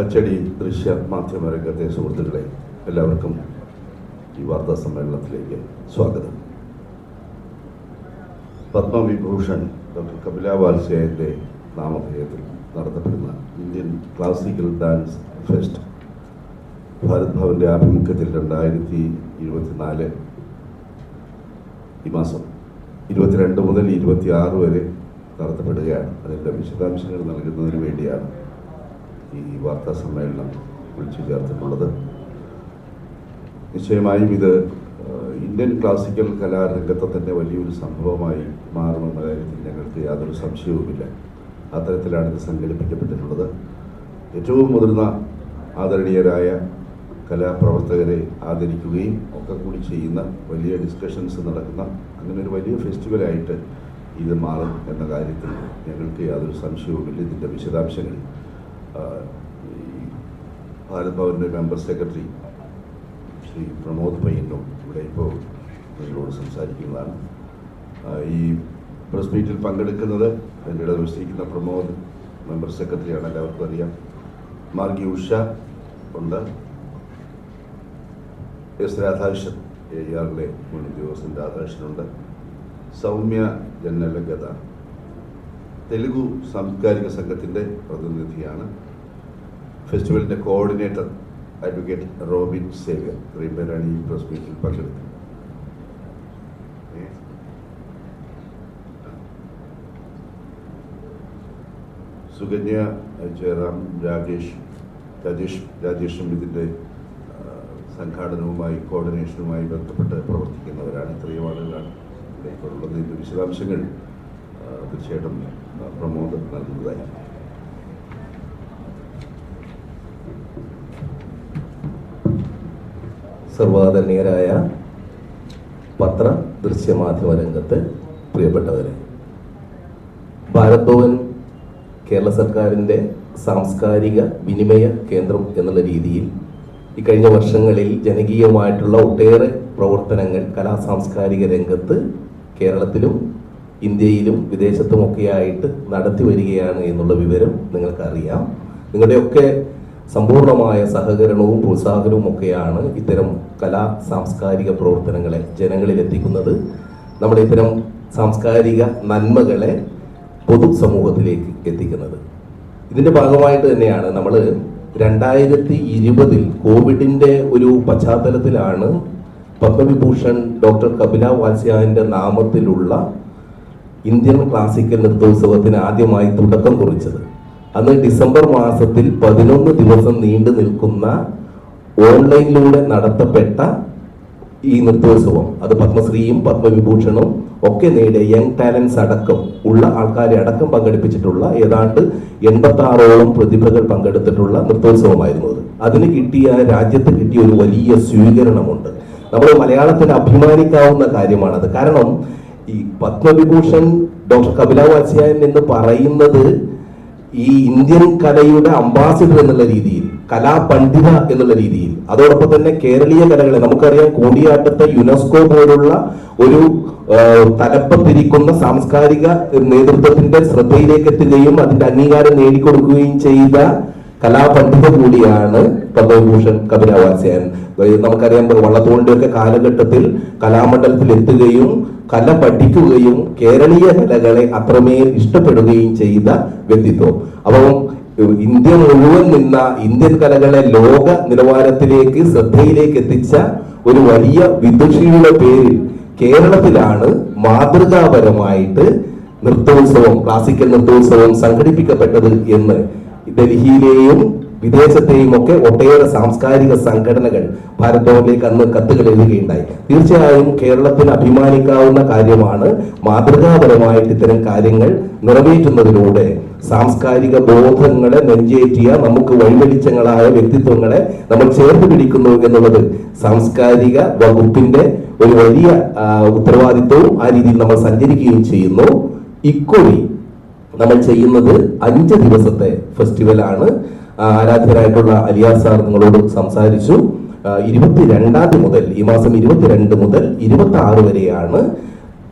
അച്ചടി ദൃശ്യ മാധ്യമ രംഗത്തെ സുഹൃത്തുക്കളെ എല്ലാവർക്കും ഈ വാർത്താ സമ്മേളനത്തിലേക്ക് സ്വാഗതം. പത്മവിഭൂഷൺ ഡോക്ടർ കപില വാത്സ്യായന്റെ നാമധേയത്തിൽ നടത്തപ്പെടുന്ന Indian classical dance fest Bharat ഭവന്റെ ആഭിമുഖ്യത്തിൽ രണ്ടായിരത്തി ഇരുപത്തിനാല് ഈ മാസം ഇരുപത്തിരണ്ട് മുതൽ ഇരുപത്തി ആറ് വരെ നടത്തപ്പെടുകയാണ്. അതിന്റെ വിശദാംശങ്ങൾ നൽകുന്നതിന് വേണ്ടിയാണ് ഈ വാർത്താ സമ്മേളനം വിളിച്ചു ചേർത്തിട്ടുള്ളത്. നിശ്ചയമായും ഇത് ഇന്ത്യൻ ക്ലാസിക്കൽ കലാരംഗത്തെ തന്നെ വലിയൊരു സംഭവമായി മാറുമെന്ന കാര്യത്തിൽ ഞങ്ങൾക്ക് യാതൊരു സംശയവുമില്ല. അത്തരത്തിലാണ് ഇത് സംഘടിപ്പിക്കപ്പെട്ടിട്ടുള്ളത്. ഏറ്റവും മുതിർന്ന ആദരണീയരായ കലാപ്രവർത്തകരെ ആദരിക്കുകയും ഒക്കെ കൂടി ചെയ്യുന്ന വലിയ ഡിസ്കഷൻസ് നടക്കുന്ന അങ്ങനെ ഒരു വലിയ ഫെസ്റ്റിവലായിട്ട് ഇത് മാറും എന്ന കാര്യത്തിൽ ഞങ്ങൾക്ക് യാതൊരു സംശയവുമില്ല. ഇതിന്റെ വിശദാംശങ്ങൾ ഭാരത് ഭവന്റെ മെമ്പർ സെക്രട്ടറി ശ്രീ പ്രമോദ് പയ്യന്നോ ഇവിടെ ഇപ്പോൾ നിങ്ങളോട് സംസാരിക്കുന്നതാണ്. ഈ പ്രസ് മീറ്റിൽ പങ്കെടുക്കുന്നത് എന്റെ വിശ്വസിക്കുന്ന പ്രമോദ് മെമ്പർ സെക്രട്ടറിയാണ് എല്ലാവർക്കും അറിയാം. മാർഗി ഉഷ ഉണ്ട്. എസ് രാധാകൃഷ്ണൻ എ ആറിലെ മുൻ ഉദ്യോഗസ്ഥൻ രാധാകൃഷ്ണനുണ്ട്. സൗമ്യ ജന്നലഗത തെലുഗു സാംസ്കാരിക സംഘത്തിന്റെ പ്രതിനിധിയാണ് ഫെസ്റ്റിവലിന്റെ കോർഡിനേറ്റർ അഡ്വക്കേറ്റ് റോബിൻ സേവ്യർ ഈ പ്രസ് മീറ്റിൽ പങ്കെടുക്കുന്നത് ഏ? സുകന്യ ജയറാം രാകേഷ് രാജേഷ് രാജേഷും ഇതിന്റെ സംഘാടനവുമായി കോർഡിനേഷനുമായി ബന്ധപ്പെട്ട് പ്രവർത്തിക്കുന്നവരാണ്. ഇത്രയും ആളുകളാണ് ഇവിടെ ഇതിന്റെ വിശദാംശങ്ങൾ തീർച്ചയായിട്ടും പ്രമോദ് നൽകുന്നതായി. സർവാദരണീയരായ പത്ര ദൃശ്യമാധ്യമ രംഗത്ത് പ്രിയപ്പെട്ടവരെ ഭാരത് ഭവൻ കേരള സർക്കാരിന്റെ സാംസ്കാരിക വിനിമയ കേന്ദ്രം എന്നുള്ള രീതിയിൽ ഈ കഴിഞ്ഞ വർഷങ്ങളിൽ ജനകീയമായിട്ടുള്ള ഒട്ടേറെ പ്രവർത്തനങ്ങൾ കലാ സാംസ്കാരിക രംഗത്ത് കേരളത്തിലും ഇന്ത്യയിലും വിദേശത്തും വിദേശത്തുമൊക്കെയായിട്ട് നടത്തി വരികയാണ് എന്നുള്ള വിവരം നിങ്ങൾക്കറിയാം. നിങ്ങളുടെയൊക്കെ സമ്പൂർണമായ സഹകരണവും പ്രോത്സാഹനവും ഒക്കെയാണ് ഇത്തരം കലാ സാംസ്കാരിക പ്രവർത്തനങ്ങളെ ജനങ്ങളിൽ എത്തിക്കുന്നത് നമ്മുടെ ഇത്തരം സാംസ്കാരിക നന്മകളെ പൊതു സമൂഹത്തിലേക്ക് എത്തിക്കുന്നത്. ഇതിന്റെ ഭാഗമായിട്ട് തന്നെയാണ് നമ്മൾ രണ്ടായിരത്തി ഇരുപതിൽ കോവിഡിന്റെ ഒരു പശ്ചാത്തലത്തിലാണ് പത്മവിഭൂഷൺ ഡോക്ടർ കപില വാത്സ്യായന്റെ നാമത്തിലുള്ള ഇന്ത്യൻ ക്ലാസിക്കൽ നൃത്തോത്സവത്തിന് ആദ്യമായി തുടക്കം കുറിച്ചത്. അന്ന് ഡിസംബർ മാസത്തിൽ പതിനൊന്ന് ദിവസം നീണ്ടു നിൽക്കുന്ന ഓൺലൈനിലൂടെ നടത്തപ്പെട്ട ഈ നൃത്തോത്സവം. അത് പത്മശ്രീയും പത്മവിഭൂഷണും ഒക്കെ നേടിയ യങ് ടാലൻസ് അടക്കം ഉള്ള ആൾക്കാരെ അടക്കം പങ്കെടുപ്പിച്ചിട്ടുള്ള ഏതാണ്ട് എൺപത്തി ആറോളം പ്രതിഭകൾ പങ്കെടുത്തിട്ടുള്ള നൃത്തോത്സവമായിരുന്നു അത്. അതിന് കിട്ടിയ രാജ്യത്ത് കിട്ടിയ ഒരു വലിയ സ്വീകരണമുണ്ട്. നമ്മൾ മലയാളത്തിന് അഭിമാനിക്കാവുന്ന കാര്യമാണത്. കാരണം ഈ പത്മവിഭൂഷൺ ഡോക്ടർ കപില എന്ന് പറയുന്നത് ഈ ഇന്ത്യൻ കലയുടെ അംബാസിഡർ എന്നുള്ള രീതിയിൽ കലാപണ്ഡിത എന്നുള്ള രീതിയിൽ. അതോടൊപ്പം തന്നെ കേരളീയ കലകളെ നമുക്കറിയാം കൂടിയാട്ടത്തെ യുനെസ്കോ പോലുള്ള ഒരു തലപ്പത്തിരിക്കുന്ന സാംസ്കാരിക നേതൃത്വത്തിന്റെ ശ്രദ്ധയിലേക്ക് എത്തുകയും അതിന്റെ അംഗീകാരം നേടിക്കൊടുക്കുകയും ചെയ്ത കലാപണ്ഡിത കൂടിയാണ് പത്മഭൂഷൺ കപില നമുക്കറിയാം വള്ളത്തോളിന്റെയൊക്കെ കാലഘട്ടത്തിൽ കലാമണ്ഡലത്തിൽ എത്തുകയും കല പഠിക്കുകയും കേരളീയ കലകളെ അത്രമേൽ ഇഷ്ടപ്പെടുകയും ചെയ്ത വ്യക്തിത്വം. അപ്പം ഇന്ത്യ മുഴുവൻ നിന്ന ഇന്ത്യൻ കലകളെ ലോക നിലവാരത്തിലേക്ക് ശ്രദ്ധയിലേക്ക് എത്തിച്ച ഒരു വലിയ വിദുഷിയുടെ പേരിൽ കേരളത്തിലാണ് മാതൃകാപരമായിട്ട് നൃത്തോത്സവം ക്ലാസിക്കൽ നൃത്തോത്സവം സംഘടിപ്പിക്കപ്പെട്ടത് എന്ന് ഡൽഹിയിലെയും വിദേശത്തെയും ഒക്കെ ഒട്ടേറെ സാംസ്കാരിക സംഘടനകൾ ഭാരത് ഭവനിലേക്ക് അന്ന് കത്തുകൾ എഴുതുകയുണ്ടായി. തീർച്ചയായും കേരളത്തിന് അഭിമാനിക്കാവുന്ന കാര്യമാണ് മാതൃകാപരമായിട്ട് ഇത്തരം കാര്യങ്ങൾ നിറവേറ്റുന്നതിലൂടെ സാംസ്കാരിക ബോധങ്ങളെ നെഞ്ചേറ്റിയ നമുക്ക് വഴിവെളിച്ചങ്ങളായ വ്യക്തിത്വങ്ങളെ നമ്മൾ ചേർത്ത് പിടിക്കുന്നു എന്നുള്ളത് സാംസ്കാരിക വകുപ്പിന്റെ ഒരു വലിയ ഉത്തരവാദിത്വവും ആ രീതിയിൽ നമ്മൾ സഞ്ചരിക്കുകയും ചെയ്യുന്നു. ഇക്കുറി നമ്മൾ ചെയ്യുന്നത് അഞ്ച് ദിവസത്തെ ഫെസ്റ്റിവലാണ്. ആരാധ്യരായിട്ടുള്ള അലിയാസ് സാർ നിങ്ങളോട് സംസാരിച്ചു. ഇരുപത്തിരണ്ടാം മുതൽ ഈ മാസം ഇരുപത്തിരണ്ട് മുതൽ ഇരുപത്തി ആറ് വരെയാണ്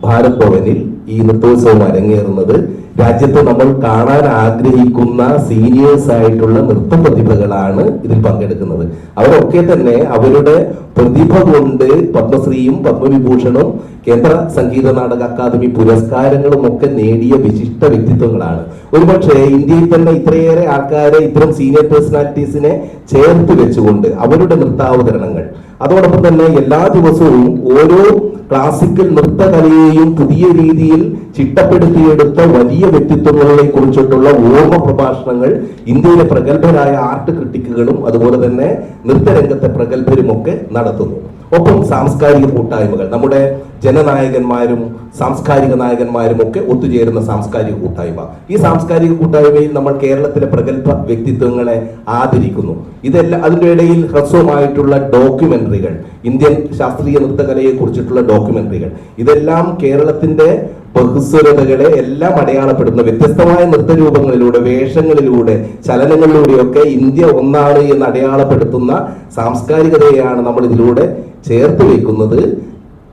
ഭാരത് ഭവനിൽ ഈ നൃത്തോത്സവം അരങ്ങേറുന്നത്. രാജ്യത്ത് നമ്മൾ കാണാൻ ആഗ്രഹിക്കുന്ന സീനിയേഴ്സ് ആയിട്ടുള്ള നൃത്ത പ്രതിഭകളാണ് ഇതിൽ പങ്കെടുക്കുന്നത്. അവരൊക്കെ തന്നെ അവരുടെ പ്രതിഭ കൊണ്ട് പത്മശ്രീയും പത്മവിഭൂഷണും കേന്ദ്ര സംഗീത നാടക അക്കാദമി പുരസ്കാരങ്ങളും ഒക്കെ നേടിയ വിശിഷ്ട വ്യക്തിത്വങ്ങളാണ്. ഒരുപക്ഷെ ഇന്ത്യയിൽ തന്നെ ഇത്രയേറെ ആൾക്കാരെ ഇത്തരം സീനിയർ പേഴ്സണാലിറ്റീസിനെ ചേർത്ത് വെച്ചുകൊണ്ട് അവരുടെ നൃത്താവതരണങ്ങൾ. അതോടൊപ്പം തന്നെ എല്ലാ ദിവസവും ഓരോ ക്ലാസിക്കൽ നൃത്തകലയെയും പുതിയ രീതിയിൽ ചിട്ടപ്പെടുത്തിയെടുത്ത വലിയ വ്യക്തിത്വങ്ങളെ കുറിച്ചിട്ടുള്ള ഓർമ്മ പ്രഭാഷണങ്ങൾ ഇന്ത്യയിലെ പ്രഗത്ഭരായ ആർട്ട് ക്രിട്ടിക്കുകളും അതുപോലെ തന്നെ നൃത്തരംഗത്തെ പ്രഗത്ഭരുമൊക്കെ നടത്തുന്നു. ഒപ്പം സാംസ്കാരിക കൂട്ടായ്മകൾ. നമ്മുടെ ജനനായകന്മാരും സാംസ്കാരിക നായകന്മാരും ഒക്കെ ഒത്തുചേരുന്ന സാംസ്കാരിക കൂട്ടായ്മ. ഈ സാംസ്കാരിക കൂട്ടായ്മയിൽ നമ്മൾ കേരളത്തിലെ പ്രഗത്ഭ വ്യക്തിത്വങ്ങളെ ആദരിക്കുന്നു. ഇതെല്ലാം അതിന്റെ ഇടയിൽ ഹ്രസ്വമായിട്ടുള്ള ഡോക്യുമെന്ററികൾ ഇന്ത്യൻ ശാസ്ത്രീയ നൃത്തകലയെ കുറിച്ചിട്ടുള്ള ഡോക്യുമെന്ററികൾ. ഇതെല്ലാം കേരളത്തിന്റെ ബഹുസ്വരതകളെ എല്ലാം അടയാളപ്പെടുന്ന വ്യത്യസ്തമായ നൃത്തരൂപങ്ങളിലൂടെ വേഷങ്ങളിലൂടെ ചലനങ്ങളിലൂടെയൊക്കെ ഇന്ത്യ ഒന്നാണ് എന്ന് അടയാളപ്പെടുത്തുന്ന സാംസ്കാരികതയാണ് നമ്മൾ ഇതിലൂടെ ചേർത്ത് വെക്കുന്നത്.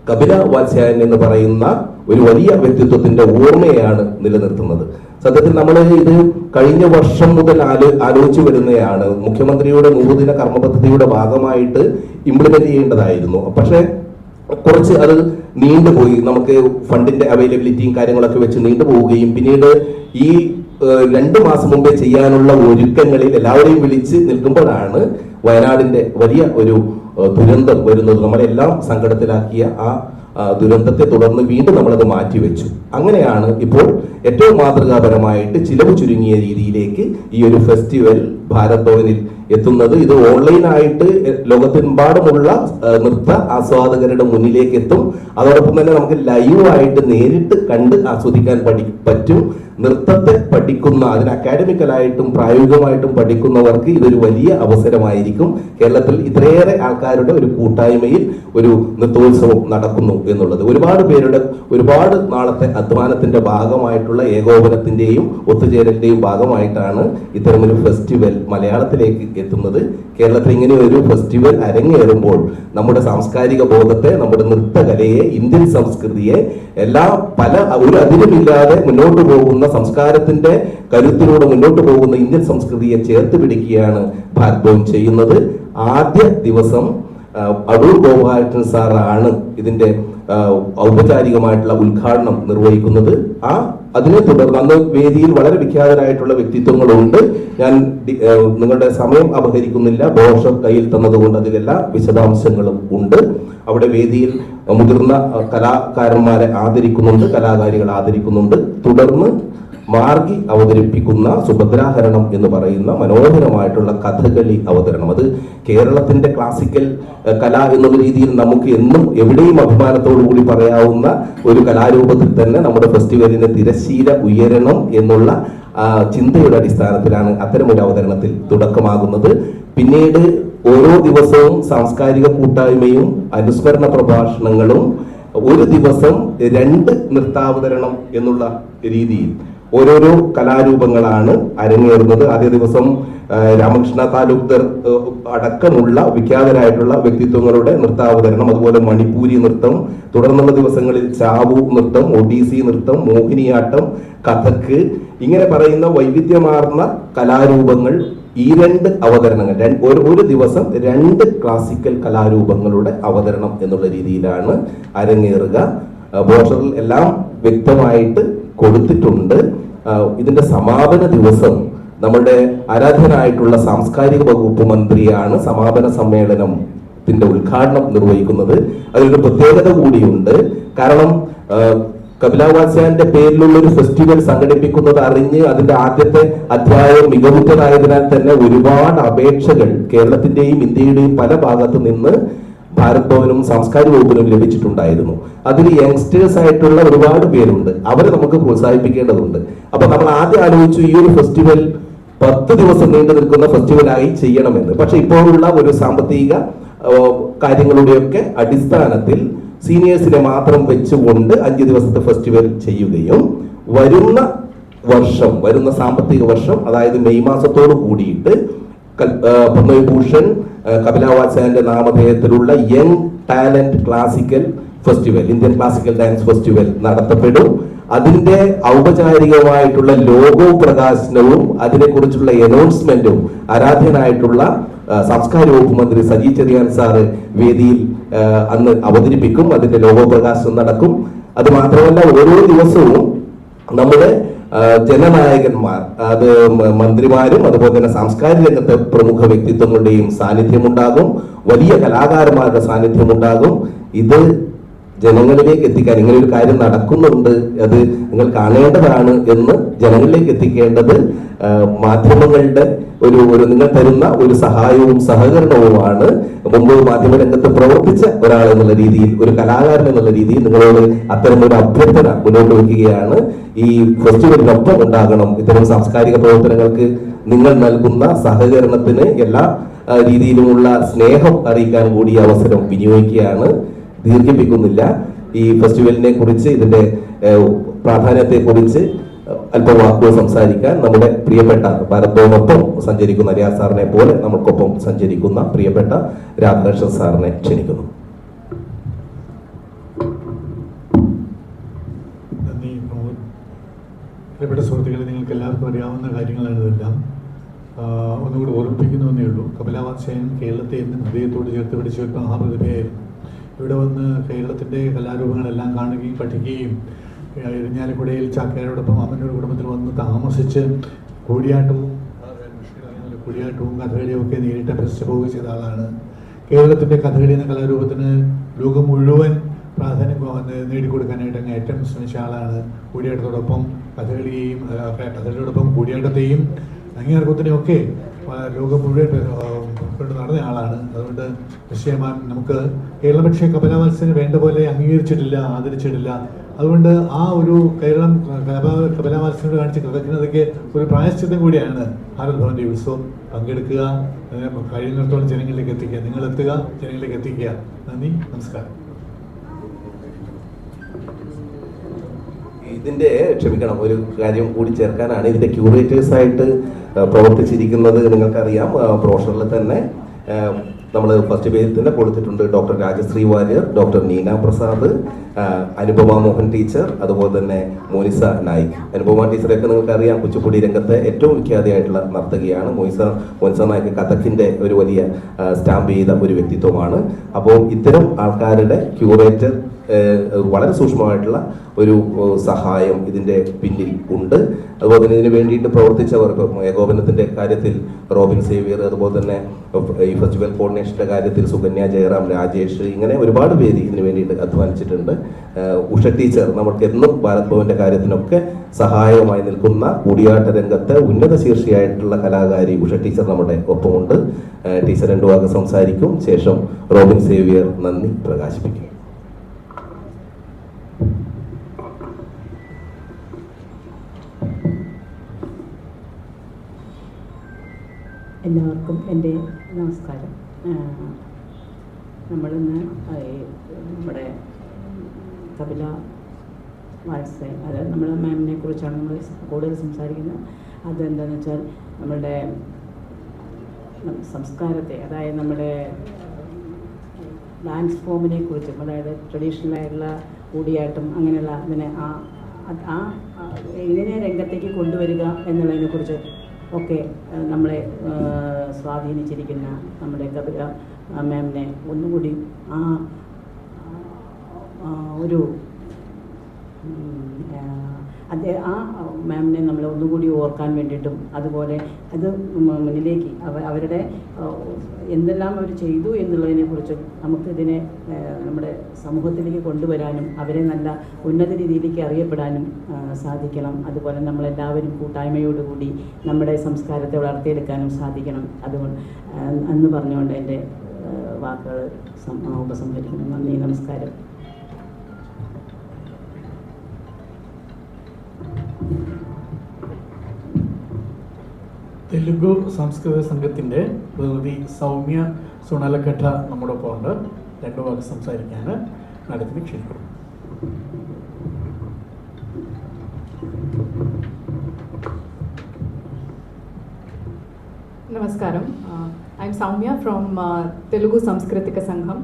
കപില വാത്സ്യായൻ എന്ന് പറയുന്ന ഒരു വലിയ വ്യക്തിത്വത്തിന്റെ ഓർമ്മയാണ് നിലനിർത്തുന്നത്. സത്യത്തിൽ നമ്മൾ ഇത് കഴിഞ്ഞ വർഷം മുതൽ ആലോ ആലോചിച്ചു വരുന്നതാണ് മുഖ്യമന്ത്രിയുടെ നൂറുദിന കർമ്മ പദ്ധതിയുടെ ഭാഗമായിട്ട് ഇംപ്ലിമെന്റ് ചെയ്യേണ്ടതായിരുന്നു. പക്ഷേ കുറച്ച് അത് നീണ്ടുപോയി. നമുക്ക് ഫണ്ടിന്റെ അവൈലബിലിറ്റിയും കാര്യങ്ങളൊക്കെ വെച്ച് നീണ്ടുപോവുകയും പിന്നീട് ഈ രണ്ട് മാസം മുമ്പേ ചെയ്യാനുള്ള ഒരുക്കങ്ങളിൽ എല്ലാവരെയും വിളിച്ച് നിൽക്കുമ്പോഴാണ് വയനാടിന്റെ വലിയ ഒരു ദുരന്തം വരുന്നത് നമ്മളെല്ലാം സങ്കടത്തിലാക്കിയ ആ ദുരന്തത്തെ തുടർന്ന് വീണ്ടും നമ്മളത് മാറ്റിവെച്ചു. അങ്ങനെയാണ് ഇപ്പോൾ ഏറ്റവും മാതൃകാപരമായിട്ട് ചിലവ് ചുരുങ്ങിയ രീതിയിലേക്ക് ഈ ഒരു ഫെസ്റ്റിവൽ ഭാരത് ഭവനിൽ എത്തുന്നത്. ഇത് ഓൺലൈനായിട്ട് ലോകത്തെമ്പാടുമുള്ള നൃത്ത ആസ്വാദകരുടെ മുന്നിലേക്ക് എത്തും. അതോടൊപ്പം തന്നെ നമുക്ക് ലൈവായിട്ട് നേരിട്ട് കണ്ട് ആസ്വദിക്കാൻ പഠി പറ്റും. നൃത്തത്തെ പഠിക്കുന്ന അതിന് അക്കാഡമിക്കലായിട്ടും പ്രായോഗികമായിട്ടും പഠിക്കുന്നവർക്ക് ഇതൊരു വലിയ അവസരമായിരിക്കും. കേരളത്തിൽ ഇത്രയേറെ ആൾക്കാരുടെ ഒരു കൂട്ടായ്മയിൽ ഒരു നൃത്തോത്സവം നടക്കുന്നു എന്നുള്ളത്. ഒരുപാട് പേരുടെ ഒരുപാട് നാളത്തെ അധ്വാനത്തിന്റെ ഭാഗമായിട്ടുള്ള ഏകോപനത്തിന്റെയും ഒത്തുചേരലിന്റെയും ഭാഗമായിട്ടാണ് ഇത്തരമൊരു ഫെസ്റ്റിവൽ മലയാളത്തിലേക്ക് എത്തുന്നത്. കേരളത്തിൽ ഇങ്ങനെ ഒരു ഫെസ്റ്റിവൽ അരങ്ങേറുമ്പോൾ നമ്മുടെ സാംസ്കാരിക ബോധത്തെ നമ്മുടെ നൃത്തകലയെ ഇന്ത്യൻ സംസ്കൃതിയെ എല്ലാ പല ഒരു അതിരുമില്ലാതെ മുന്നോട്ട് പോകുന്ന സംസ്കാരത്തിന്റെ കരുത്തിലൂടെ മുന്നോട്ട് പോകുന്ന ഇന്ത്യൻ സംസ്കൃതിയെ ചേർത്ത് പിടിക്കുകയാണ് ഭാരത് ചെയ്യുന്നത്. ആദ്യ ദിവസം അടൂർ ഗോപാലകൃഷ്ണൻ സാറാണ് ഇതിന്റെ ഔപചാരികമായിട്ടുള്ള ഉദ്ഘാടനം നിർവഹിക്കുന്നത്. ആ അതിനെ തുടർന്ന് അന്ന് വേദിയിൽ വളരെ വിഖ്യാതരായിട്ടുള്ള വ്യക്തിത്വങ്ങളുണ്ട്. ഞാൻ നിങ്ങളുടെ സമയം അപഹരിക്കുന്നില്ല. ബോഷർ കയ്യിൽ തന്നതുകൊണ്ട് അതിലെല്ലാ വിശദാംശങ്ങളും ഉണ്ട്. അവിടെ വേദിയിൽ മുതിർന്ന കലാകാരന്മാരെ ആദരിക്കുന്നുണ്ട് കലാകാരികളെ ആദരിക്കുന്നുണ്ട്. തുടർന്ന് മാർഗി അവതരിപ്പിക്കുന്ന സുഭദ്രാഹരണം എന്ന് പറയുന്ന മനോഹരമായിട്ടുള്ള കഥകളി അവതരണം. അത് കേരളത്തിന്റെ ക്ലാസിക്കൽ കല എന്നുള്ള രീതിയിൽ നമുക്ക് എന്നും എവിടെയും അഭിമാനത്തോടു കൂടി പറയാവുന്ന ഒരു കലാരൂപത്തിൽ തന്നെ നമ്മുടെ ഫെസ്റ്റിവലിന്റെ തിരശീല ഉയരണം എന്നുള്ള ചിന്തയുടെ അടിസ്ഥാനത്തിലാണ് അത്തരമൊരു അവതരണത്തിൽ തുടക്കമാകുന്നത്. പിന്നീട് ഓരോ ദിവസവും സാംസ്കാരിക കൂട്ടായ്മയും അനുസ്മരണ പ്രഭാഷണങ്ങളും ഒരു ദിവസം രണ്ട് നൃത്താവതരണം എന്നുള്ള രീതിയിൽ ഓരോരോ കലാരൂപങ്ങളാണ് അരങ്ങേറുന്നത്. ആദ്യ ദിവസം രാമകൃഷ്ണ താലൂക്ദർ ആ, അടക്കമുള്ള വിഖ്യാതരായിട്ടുള്ള വ്യക്തിത്വങ്ങളുടെ നൃത്താവതരണം അതുപോലെ മണിപ്പൂരി നൃത്തം തുടർന്നുള്ള ദിവസങ്ങളിൽ ചാവു നൃത്തം ഒഡീസി നൃത്തം മോഹിനിയാട്ടം കഥക്ക് ഇങ്ങനെ പറയുന്ന വൈവിധ്യമാർന്ന കലാരൂപങ്ങൾ ഈ രണ്ട് അവതരണങ്ങൾ ഒരു ഒരു ദിവസം രണ്ട് ക്ലാസിക്കൽ കലാരൂപങ്ങളുടെ അവതരണം എന്നുള്ള രീതിയിലാണ് അരങ്ങേറുക. ബോഷറിൽ എല്ലാം വ്യക്തമായിട്ട് കൊടുത്തിട്ടുണ്ട്. ഇതിന്റെ സമാപന ദിവസം നമ്മുടെ ആരാധനായിട്ടുള്ള സാംസ്കാരിക വകുപ്പ് മന്ത്രിയാണ് സമാപന സമ്മേളനത്തിന്റെ ഉദ്ഘാടനം നിർവഹിക്കുന്നത്. അതിലൊരു പ്രത്യേകത കൂടിയുണ്ട്. കാരണം കപിലാവാസ്യാന്റെ പേരിലുള്ള ഒരു ഫെസ്റ്റിവൽ സംഘടിപ്പിക്കുന്നത് അറിഞ്ഞ് അതിന്റെ ആദ്യത്തെ അധ്യായം മികവുറ്റതായതിനാൽ തന്നെ ഒരുപാട് അപേക്ഷകൾ കേരളത്തിന്റെയും ഇന്ത്യയുടെയും പല ഭാഗത്തു നിന്ന് ഭാരത് ഭവനും സാംസ്കാരിക വകുപ്പിനും ലഭിച്ചിട്ടുണ്ടായിരുന്നു. അതിൽ യങ്സ്റ്റേഴ്സ് ആയിട്ടുള്ള ഒരുപാട് പേരുണ്ട്. അവരെ നമുക്ക് പ്രോത്സാഹിപ്പിക്കേണ്ടതുണ്ട്. അപ്പൊ നമ്മൾ ആദ്യം ആലോചിച്ചു ഈ ഒരു ഫെസ്റ്റിവൽ പത്ത് ദിവസം നീണ്ടു നിൽക്കുന്ന ഫെസ്റ്റിവലായി ചെയ്യണമെന്ന്. പക്ഷെ ഇപ്പോഴുള്ള ഒരു സാമ്പത്തിക കാര്യങ്ങളുടെയൊക്കെ അടിസ്ഥാനത്തിൽ സീനിയേഴ്സിനെ മാത്രം വെച്ചുകൊണ്ട് അഞ്ച് ദിവസത്തെ ഫെസ്റ്റിവൽ ചെയ്യുകയും വരുന്ന വർഷം വരുന്ന സാമ്പത്തിക വർഷം അതായത് മെയ് മാസത്തോട് കൂടിയിട്ട് പത്മവിഭൂഷൺ കപിലാവാത്സന്റെ നാമധേയത്തിലുള്ള young talent classical festival Indian classical dance festival നടത്തപ്പെടും. അതിന്റെ ഔപചാരികമായിട്ടുള്ള ലോഗോ പ്രകാശനവും അതിനെക്കുറിച്ചുള്ള അനൗൺസ്മെന്റും ആരാധ്യനായിട്ടുള്ള സംസ്കാര വകുപ്പ് മന്ത്രി സജി ചെറിയാൻ സാറ് വേദിയിൽ അന്ന് അവതരിപ്പിക്കും. അതിന്റെ ലോഗോ പ്രകാശനം നടക്കും. അത് മാത്രമല്ല ഓരോ ദിവസവും നമ്മുടെ ജനനായകന്മാർ അത് മന്ത്രിമാരും അതുപോലെ തന്നെ സാംസ്കാരിക രംഗത്തെ പ്രമുഖ വ്യക്തിത്വങ്ങളുടെയും സാന്നിധ്യമുണ്ടാകും. വലിയ കലാകാരന്മാരുടെ സാന്നിധ്യമുണ്ടാകും. ഇത് ജനങ്ങളിലേക്ക് എത്തിക്കാൻ ഇങ്ങനെ ഒരു കാര്യം നടക്കുന്നുണ്ട്. അത് നിങ്ങൾ കാണേണ്ടതാണ് എന്ന് ജനങ്ങളിലേക്ക് എത്തിക്കേണ്ടത് മാധ്യമങ്ങളുടെ ഒരു ഒരു നിങ്ങൾ തരുന്ന ഒരു സഹായവും സഹകരണവുമാണ് മുമ്പ് മാധ്യമരംഗത്ത് പ്രവർത്തിച്ച ഒരാൾ എന്നുള്ള രീതിയിൽ ഒരു കലാകാരൻ എന്നുള്ള രീതിയിൽ നിങ്ങളോട് അത്തരം ഒരു അഭ്യർത്ഥന മുന്നോട്ട് വയ്ക്കുകയാണ്. ഈ ഫെസ്റ്റിവലിനൊപ്പം ഉണ്ടാകണം ഇത്തരം സാംസ്കാരിക പ്രവർത്തനങ്ങൾക്ക് നിങ്ങൾ നൽകുന്ന സഹകരണത്തിന് എല്ലാ രീതിയിലുമുള്ള സ്നേഹം അറിയിക്കാൻ കൂടി അവസരം വിനിയോഗിക്കുകയാണ്. ദീർഘിപ്പിക്കുന്നില്ല. ഈ ഫെസ്റ്റിവലിനെ കുറിച്ച് ഇതിന്റെ പ്രാധാന്യത്തെ കുറിച്ച് അല്പം വാക്കുകൾ സംസാരിക്കാൻ നമ്മുടെ പ്രിയപ്പെട്ട ഭാരതോടൊപ്പം സഞ്ചരിക്കുന്ന റിയാസ് സാറിനെ പോലെ നമ്മൾക്കൊപ്പം സഞ്ചരിക്കുന്ന പ്രിയപ്പെട്ട രാധാകൃഷ്ണൻ സാറിനെ ക്ഷണിക്കുന്നു. പ്രിയപ്പെട്ട സുഹൃത്തുക്കളെ നിങ്ങൾക്ക് എല്ലാവർക്കും അറിയാവുന്ന കാര്യങ്ങളാണ് ഇതെല്ലാം ഒന്നുകൂടി ഓർമ്മിപ്പിക്കുന്നുവെന്നേ ഉള്ളൂ. കപിലവാത്സ്യൻ കേരളത്തെ എന്നും ഹൃദയത്തോട് ചേർത്ത് പിടിച്ച മഹാപ്രതിഭയായിരുന്നു. ഇവിടെ വന്ന് കേരളത്തിന്റെ കലാരൂപങ്ങളെല്ലാം കാണുകയും പഠിക്കുകയും ഇരിഞ്ഞാലക്കുടയിൽ ചാക്കയാരോടൊപ്പം ഒരു കുടുംബത്തിൽ വന്ന് താമസിച്ച് കൂടിയാട്ടവും കൂടിയാട്ടവും കഥകളിയും ഒക്കെ നേരിട്ട് അഭ്യസിച്ച് പോവുകയും ചെയ്ത ആളാണ്. കേരളത്തിന്റെ കഥകളി എന്ന കലാരൂപത്തിന് ലോകം മുഴുവൻ പ്രാധാന്യം നേടിക്കൊടുക്കാനായിട്ട് അങ്ങ് ഏറ്റവും ശ്രമിച്ച ആളാണ്. കൂടിയാട്ടത്തോടൊപ്പം കഥകളിയെയും കഥകളിയോടൊപ്പം കൂടിയാട്ടത്തെയും അംഗീകാരത്തിനെയും ഒക്കെ ലോകം മുഴുവൻ കൊണ്ട് നടന്ന ആളാണ്. അതുകൊണ്ട് നിശ്ചയമാൻ നമുക്ക് കേരളപക്ഷ പക്ഷേ കപിലവത്സന് വേണ്ട പോലെ അംഗീകരിച്ചിട്ടില്ല ആദരിച്ചിട്ടില്ല. അതുകൊണ്ട് ആ ഒരു കേരളം കപില- കപിലവത്സനോട് കാണിച്ച കൃതജ്ഞതയ്ക്ക് ഒരു പ്രായശ്ചിത്തം കൂടിയാണ് ഭാരത് ഭവന്റെ ഉത്സവം. പങ്കെടുക്കുക കഴിയുന്നിടത്തോളം ജനങ്ങളിലേക്ക് എത്തിക്കുക നിങ്ങൾ എത്തുക ജനങ്ങളിലേക്ക് എത്തിക്കുക. നന്ദി നമസ്കാരം. ഇതിന്റെ ക്ഷമിക്കണം ഒരു കാര്യം കൂടി ചേർക്കാനാണ് ഇതിന്റെ ക്യൂറേറ്റേഴ്സ് ആയിട്ട് ആ, പ്രവർത്തിച്ചിരിക്കുന്നത് നിങ്ങൾക്കറിയാം. ബ്രോഷറിൽ തന്നെ നമ്മൾ ഫസ്റ്റ് പേജിൽ തന്നെ കൊടുത്തിട്ടുണ്ട് doctor Rajashree Warrier doctor Neena Prasad Anupama Mohan teacher അതുപോലെ തന്നെ മോനിസ നായിക്. അനുപമ ടീച്ചറെയൊക്കെ നിങ്ങൾക്കറിയാം കുച്ചിപ്പുടി രംഗത്തെ ഏറ്റവും വിഖ്യാതിയായിട്ടുള്ള നർത്തകിയാണ്. മോനിസ മോനിസ നായിക് കഥക്കിന്റെ ഒരു വലിയ സ്റ്റാമ്പ് ചെയ്ത ഒരു വ്യക്തിത്വമാണ്. അപ്പോൾ ഇത്തരം ആൾക്കാരുടെ ക്യൂറേറ്റർ വളരെ സൂക്ഷ്മമായിട്ടുള്ള ഒരു സഹായം ഇതിന്റെ പിന്നിൽ ഉണ്ട്. അതുപോലെ തന്നെ ഇതിന് വേണ്ടിയിട്ട് പ്രവർത്തിച്ചവർ ഏകോപനത്തിന്റെ കാര്യത്തിൽ റോബിൻ സേവിയർ അതുപോലെ തന്നെ ഈ ഫെസ്റ്റിവൽ കോർഡിനേഷന്റെ കാര്യത്തിൽ സുകന്യ ജയറാം രാജേഷ് ഇങ്ങനെ ഒരുപാട് പേര് ഇതിന് വേണ്ടിയിട്ട് അധ്വാനിച്ചിട്ടുണ്ട്. ഉഷ ടീച്ചർ നമുക്ക് എന്നും ഭാരത് ഭവന്റെ കാര്യത്തിനൊക്കെ സഹായമായി നിൽക്കുന്ന കൂടിയാട്ട രംഗത്തെ ഉന്നത ശീർഷയായിട്ടുള്ള കലാകാരി ഉഷ ടീച്ചർ നമ്മുടെ ഒപ്പമുണ്ട്. ടീച്ചർ രണ്ടു വാക്ക് സംസാരിക്കും. ശേഷം റോബിൻ സേവിയർ നന്ദി പ്രകാശിപ്പിക്കും. എല്ലാവർക്കും എന്റെ നമസ്കാരം. നമ്മളിന്ന് നമ്മുടെ കപില വാത്സ അത് നമ്മൾ മാമിനെ കുറിച്ചാണ് നമ്മൾ കൂടുതൽ സംസാരിക്കുന്നത്. അതെന്താണെന്ന് വെച്ചാൽ നമ്മളുടെ സംസ്കാരത്തെ അതായത് നമ്മുടെ ഡാൻസ് ഫോമിനെ കുറിച്ചും അതായത് ട്രഡീഷണൽ ആയിട്ടുള്ള കൂടിയാട്ടം അങ്ങനെയുള്ള അതിനെ ആ ആ എങ്ങനെ രംഗത്തേക്ക് കൊണ്ടുവരിക എന്നുള്ളതിനെക്കുറിച്ച് ഒക്കെ നമ്മളെ സ്വാധീനിച്ചിരിക്കുന്ന നമ്മുടെ കവിത മാമിനെ ഒന്നുകൂടി ആ, ഒരു ഉം, ആ, അത് ആ മാമിനെ നമ്മൾ ഒന്നുകൂടി ഓർക്കാൻ വേണ്ടിയിട്ടും അതുപോലെ അത് മുന്നിലേക്ക് അവ അവരുടെ എന്തെല്ലാം അവർ ചെയ്തു എന്നുള്ളതിനെ കുറിച്ചും നമുക്കിതിനെ നമ്മുടെ സമൂഹത്തിലേക്ക് കൊണ്ടുവരാനും അവരെ നല്ല ഉന്നത രീതിയിലേക്ക് അറിയപ്പെടാനും സാധിക്കണം. അതുപോലെ നമ്മളെല്ലാവരും കൂട്ടായ്മയോടുകൂടി നമ്മുടെ സംസ്കാരത്തെ വളർത്തിയെടുക്കാനും സാധിക്കണം. അതുകൊണ്ട് അന്ന് പറഞ്ഞുകൊണ്ട് എന്റെ വാക്കുകൾ ഉപസംഹരിക്കുന്നു. നന്ദി നമസ്കാരം. തെലുഗു സംസ്കൃത സംഘത്തിന്റെ പ്രതിനിധി സൗമ്യ സുണലക്കട്ട നമ്മുടെ ഒപ്പം ഉണ്ട് രണ്ടു വാക്ക് സംസാരിക്കാൻ നടത്തി ക്ഷണിക്കുന്നു. നമസ്കാരം. I'm Soumya from Telugu Samskruthika Sangham.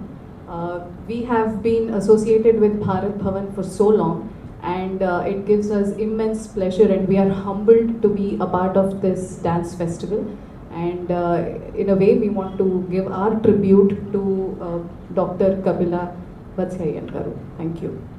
We have been associated with Bharat Bhavan for so long and uh, it gives us immense pleasure, and we are humbled to be a part of this dance festival. And uh, in a way, we want to give our tribute to uh, Dr. Kabila Vatsyayan Garu. Thank you.